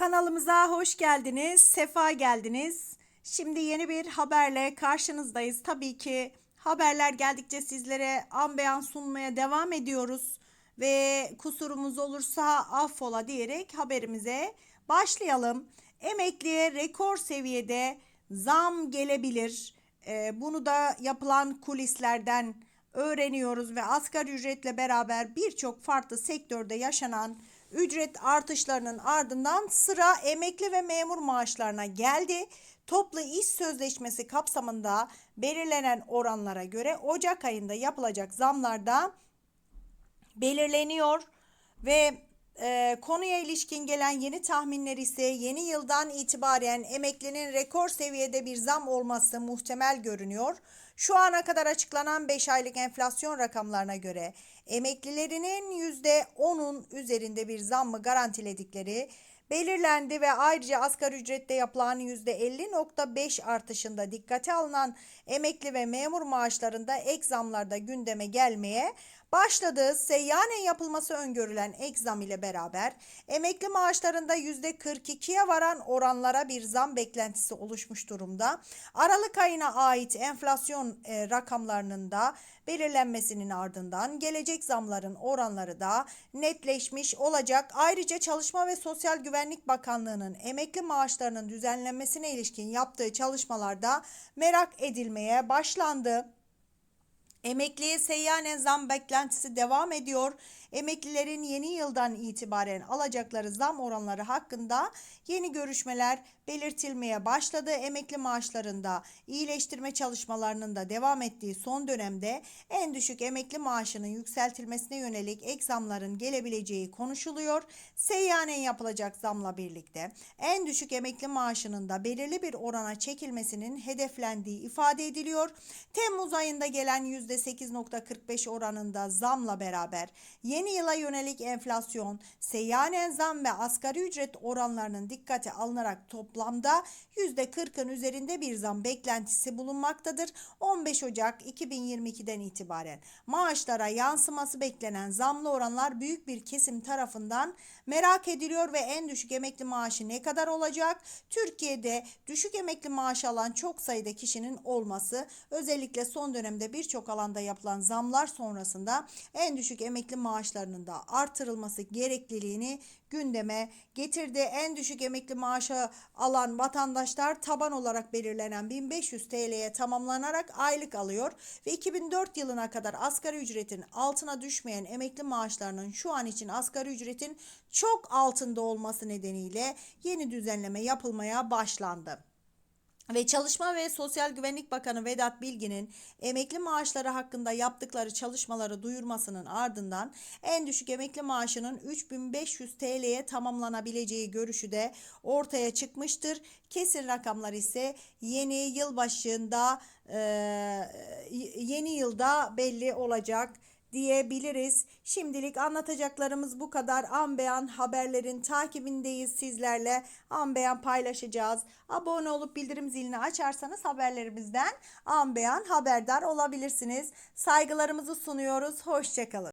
Kanalımıza hoş geldiniz, sefa geldiniz. Şimdi yeni bir haberle karşınızdayız. Tabii ki haberler geldikçe sizlere an beyan sunmaya devam ediyoruz. Ve kusurumuz olursa affola diyerek haberimize başlayalım. Emekliye rekor seviyede zam gelebilir. Ee, bunu da yapılan kulislerden öğreniyoruz ve asgari ücretle beraber birçok farklı sektörde yaşanan ücret artışlarının ardından sıra emekli ve memur maaşlarına geldi. Toplu iş sözleşmesi kapsamında belirlenen oranlara göre Ocak ayında yapılacak zamlarda belirleniyor ve e, konuya ilişkin gelen yeni tahminler ise yeni yıldan itibaren emeklinin rekor seviyede bir zam olması muhtemel görünüyor. Şu ana kadar açıklanan 5 aylık enflasyon rakamlarına göre emeklilerinin %10'un üzerinde bir zammı garantiledikleri belirlendi ve ayrıca asgari ücrette yapılan %50.5 artışında dikkate alınan emekli ve memur maaşlarında ek zamlarda gündeme gelmeye başladı. Seyyanen yapılması öngörülen ek zam ile beraber emekli maaşlarında %42'ye varan oranlara bir zam beklentisi oluşmuş durumda. Aralık ayına ait enflasyon e, rakamlarının da belirlenmesinin ardından gelecek zamların oranları da netleşmiş olacak. Ayrıca Çalışma ve Sosyal Güvenlik Bakanlığı'nın emekli maaşlarının düzenlenmesine ilişkin yaptığı çalışmalarda merak edilmeye başlandı. Emekliye seyyanen zam beklentisi devam ediyor. Emeklilerin yeni yıldan itibaren alacakları zam oranları hakkında yeni görüşmeler belirtilmeye başladı. Emekli maaşlarında iyileştirme çalışmalarının da devam ettiği son dönemde en düşük emekli maaşının yükseltilmesine yönelik ek zamların gelebileceği konuşuluyor. Seyyanen yapılacak zamla birlikte en düşük emekli maaşının da belirli bir orana çekilmesinin hedeflendiği ifade ediliyor. Temmuz ayında gelen %8.45 oranında zamla beraber yeni yıla yönelik enflasyon, seyyanen zam ve asgari ücret oranlarının dikkate alınarak toplamda %40'ın üzerinde bir zam beklentisi bulunmaktadır. 15 Ocak 2022'den itibaren maaşlara yansıması beklenen zamlı oranlar büyük bir kesim tarafından merak ediliyor ve en düşük emekli maaşı ne kadar olacak? Türkiye'de düşük emekli maaşı alan çok sayıda kişinin olması özellikle son dönemde birçok alanda yapılan zamlar sonrasında en düşük emekli maaşlarının da artırılması gerekliliğini gündeme getirdi. En düşük emekli maaşı alan vatandaşlar taban olarak belirlenen 1500 TL'ye tamamlanarak aylık alıyor ve 2004 yılına kadar asgari ücretin altına düşmeyen emekli maaşlarının şu an için asgari ücretin çok altında olması nedeniyle yeni düzenleme yapılmaya başlandı. Ve Çalışma ve Sosyal Güvenlik Bakanı Vedat Bilgin'in emekli maaşları hakkında yaptıkları çalışmaları duyurmasının ardından en düşük emekli maaşının 3500 TL'ye tamamlanabileceği görüşü de ortaya çıkmıştır. Kesin rakamlar ise yeni yıl başında yeni yılda belli olacak diyebiliriz. Şimdilik anlatacaklarımız bu kadar. An beyan haberlerin takibindeyiz sizlerle. An beyan paylaşacağız. Abone olup bildirim zilini açarsanız haberlerimizden an beyan haberdar olabilirsiniz. Saygılarımızı sunuyoruz. Hoşçakalın.